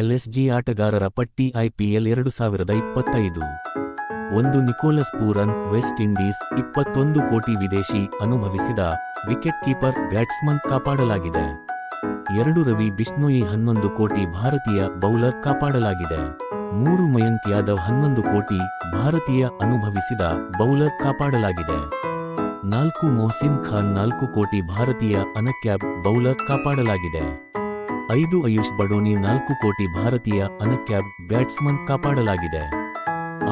LSG ಆಟಗಾರರ ಪಟ್ಟಿ IPL ಎರಡು ಸಾವಿರದ ಇಪ್ಪತ್ತೈದು. ಒಂದು ನಿಕೋಲಸ್ ಪೂರನ್, ವೆಸ್ಟ್ ಇಂಡೀಸ್, ಇಪ್ಪತ್ತೊಂದು ಕೋಟಿ ವಿದೇಶಿ ಅನುಭವಿಸಿದ ವಿಕೆಟ್ ಕೀಪರ್, ಬ್ಯಾಟ್ಸ್ಮನ್ ಕಾಪಾಡಲಾಗಿದೆ. ಎರಡು ರವಿ ಬಿಷ್ಣೋಯಿ, ಹನ್ನೊಂದು ಕೋಟಿ ಭಾರತೀಯ ಬೌಲರ್ ಕಾಪಾಡಲಾಗಿದೆ. ಮೂರು ಮಯಂಕ್ ಯಾದವ್, ಹನ್ನೊಂದು ಕೋಟಿ ಭಾರತೀಯ ಅನುಭವಿಸಿದ ಬೌಲರ್ ಕಾಪಾಡಲಾಗಿದೆ. ನಾಲ್ಕು ಮೊಹಸಿನ್ ಖಾನ್, ನಾಲ್ಕು ಕೋಟಿ ಭಾರತೀಯ ಅನಕ್ಯಾಬ್ ಬೌಲರ್ ಕಾಪಾಡಲಾಗಿದೆ. ಐದು ಆಯುಷ್ ಬಡೋನಿ ನಾಲ್ಕು ಕೋಟಿ ಭಾರತೀಯ ಅನಕ್ಯಾಬ್ ಬ್ಯಾಟ್ಸ್ಮನ್ ಕಾಪಾಡಲಾಗಿದೆ.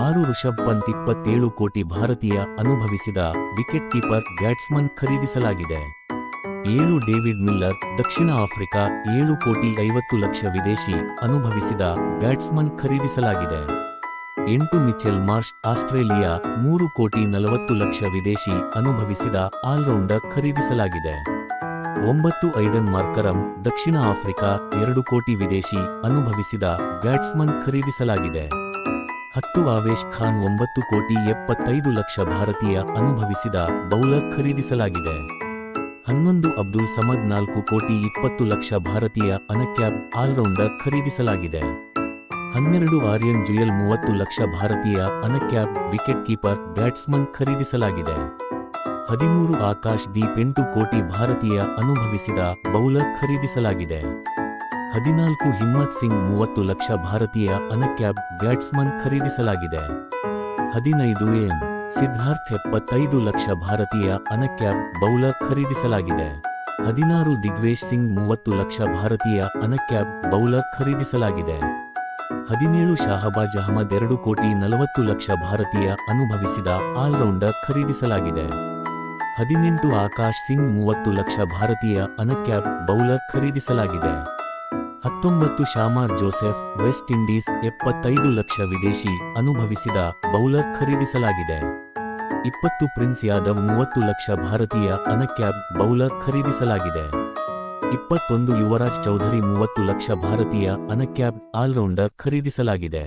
ಆರು ಋಷಭ್ ಪಂತ್ ಇಪ್ಪತ್ತೇಳು ಕೋಟಿ ಭಾರತೀಯ ಅನುಭವಿಸಿದ ವಿಕೆಟ್ ಕೀಪರ್ ಬ್ಯಾಟ್ಸ್ಮನ್ ಖರೀದಿಸಲಾಗಿದೆ. ಏಳು ಡೇವಿಡ್ ಮಿಲ್ಲರ್ ದಕ್ಷಿಣ ಆಫ್ರಿಕಾ ಏಳು ಕೋಟಿ ಐವತ್ತು ಲಕ್ಷ ವಿದೇಶಿ ಅನುಭವಿಸಿದ ಬ್ಯಾಟ್ಸ್ಮನ್ ಖರೀದಿಸಲಾಗಿದೆ. ಎಂಟು ಮಿಚೆಲ್ ಮಾರ್ಷ್ ಆಸ್ಟ್ರೇಲಿಯಾ ಮೂರು ಕೋಟಿ ನಲವತ್ತು ಲಕ್ಷ ವಿದೇಶಿ ಅನುಭವಿಸಿದ ಆಲ್ರೌಂಡರ್ ಖರೀದಿಸಲಾಗಿದೆ. ಒಂಬತ್ತು ಐಡನ್ ಮಾರ್ಕರಂ ದಕ್ಷಿಣ ಆಫ್ರಿಕಾ ಎರಡು ಕೋಟಿ ವಿದೇಶಿ ಅನುಭವಿಸಿದ ಬ್ಯಾಟ್ಸ್ಮನ್ ಖರೀದಿಸಲಾಗಿದೆ. ಹತ್ತು ಆವೇಶ್ ಖಾನ್ ಒಂಬತ್ತು ಕೋಟಿ ಎಪ್ಪತ್ತೈದು ಲಕ್ಷ ಭಾರತೀಯ ಅನುಭವಿಸಿದ ಬೌಲರ್ ಖರೀದಿಸಲಾಗಿದೆ. ಹನ್ನೊಂದು ಅಬ್ದುಲ್ ಸಮದ್ ನಾಲ್ಕು ಕೋಟಿ ಇಪ್ಪತ್ತು ಲಕ್ಷ ಭಾರತೀಯ ಅನಕ್ಯಾಬ್ ಆಲ್ರೌಂಡರ್ ಖರೀದಿಸಲಾಗಿದೆ. ಹನ್ನೆರಡು ಆರ್ಯನ್ ಜುಯಲ್ ಮೂವತ್ತು ಲಕ್ಷ ಭಾರತೀಯ ಅನಕ್ಯಾಬ್ ವಿಕೆಟ್ ಕೀಪರ್ ಬ್ಯಾಟ್ಸ್ಮನ್ ಖರೀದಿಸಲಾಗಿದೆ. ಹದಿಮೂರು ಆಕಾಶ್ ದೀಪ್ ಎಂಟು ಕೋಟಿ ಭಾರತೀಯ ಅನುಭವಿಸಿದ ಬೌಲರ್ ಖರೀದಿಸಲಾಗಿದೆ. ಹದಿನಾಲ್ಕು ಹಿಮ್ಮತ್ ಸಿಂಗ್ ಮೂವತ್ತು ಲಕ್ಷ ಭಾರತೀಯ ಅನಕ್ಯಾಬ್ ಬ್ಯಾಟ್ಸ್ಮನ್ ಖರೀದಿಸಲಾಗಿದೆ. ಹದಿನೈದು ಎಂ ಸಿದ್ಧಾರ್ಥ್ ಎಪ್ಪತ್ತೈದು ಲಕ್ಷ ಭಾರತೀಯ ಅನಕ್ಯಾಬ್ ಬೌಲರ್ ಖರೀದಿಸಲಾಗಿದೆ. ಹದಿನಾರು ದಿಗ್ವೇಶ್ ಸಿಂಗ್ ಮೂವತ್ತು ಲಕ್ಷ ಭಾರತೀಯ ಅನಕ್ಯಾಬ್ ಬೌಲರ್ ಖರೀದಿಸಲಾಗಿದೆ. ಹದಿನೇಳು ಶಾಹಬಾಜ್ ಅಹಮದ್ ಎರಡು ಕೋಟಿ ನಲವತ್ತು ಲಕ್ಷ ಭಾರತೀಯ ಅನುಭವಿಸಿದ ಆಲ್ರೌಂಡರ್ ಖರೀದಿಸಲಾಗಿದೆ. ಹದಿನೆಂಟು ಆಕಾಶ್ ಸಿಂಗ್ ಮೂವತ್ತು ಲಕ್ಷ ಭಾರತೀಯ ಅನಕ್ಯಾಬ್ ಬೌಲರ್ ಖರೀದಿಸಲಾಗಿದೆ. ಹತ್ತೊಂಬತ್ತು ಶಾಮಾರ್ ಜೋಸೆಫ್ ವೆಸ್ಟ್ ಇಂಡೀಸ್ ಎಪ್ಪತ್ತೈದು ಲಕ್ಷ ವಿದೇಶಿ ಅನುಭವಿಸಿದ ಬೌಲರ್ ಖರೀದಿಸಲಾಗಿದೆ. ಇಪ್ಪತ್ತು ಪ್ರಿನ್ಸ್ ಯಾದವ್ ಮೂವತ್ತು ಲಕ್ಷ ಭಾರತೀಯ ಅನಕ್ಯಾಬ್ ಬೌಲರ್ ಖರೀದಿಸಲಾಗಿದೆ. ಇಪ್ಪತ್ತೊಂದು ಯುವರಾಜ್ ಚೌಧರಿ ಮೂವತ್ತು ಲಕ್ಷ ಭಾರತೀಯ ಅನಕ್ಯಾಬ್ ಆಲ್ರೌಂಡರ್ ಖರೀದಿಸಲಾಗಿದೆ.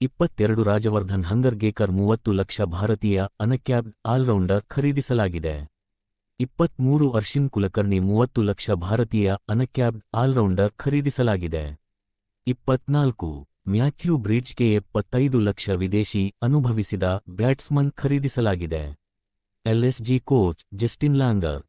ಇಪ್ಪತ್ತೆರಡು ರಾಜವರ್ಧನ್ ಹಂಗರ್ಗೇಕರ್ ಮೂವತ್ತು ಲಕ್ಷ ಭಾರತೀಯ ಅನಕ್ಯಾಬ್ ಆಲ್ರೌಂಡರ್ ಖರೀದಿಸಲಾಗಿದೆ. ಇಪ್ಪತ್ಮೂರು ಅರ್ಶಿನ್ ಕುಲಕರ್ಣಿ ಮೂವತ್ತು ಲಕ್ಷ ಭಾರತೀಯ ಅನಕ್ಯಾಬ್ ಆಲ್ರೌಂಡರ್ ಖರೀದಿಸಲಾಗಿದೆ. ಇಪ್ಪತ್ನಾಲ್ಕು ಮ್ಯಾಥ್ಯೂ ಬ್ರಿಡ್ಜ್ಗೆ ಎಪ್ಪತ್ತೈದು ಲಕ್ಷ ವಿದೇಶಿ ಅನುಭವಿಸಿದ batsman ಖರೀದಿಸಲಾಗಿದೆ. LSG coach Justin Langer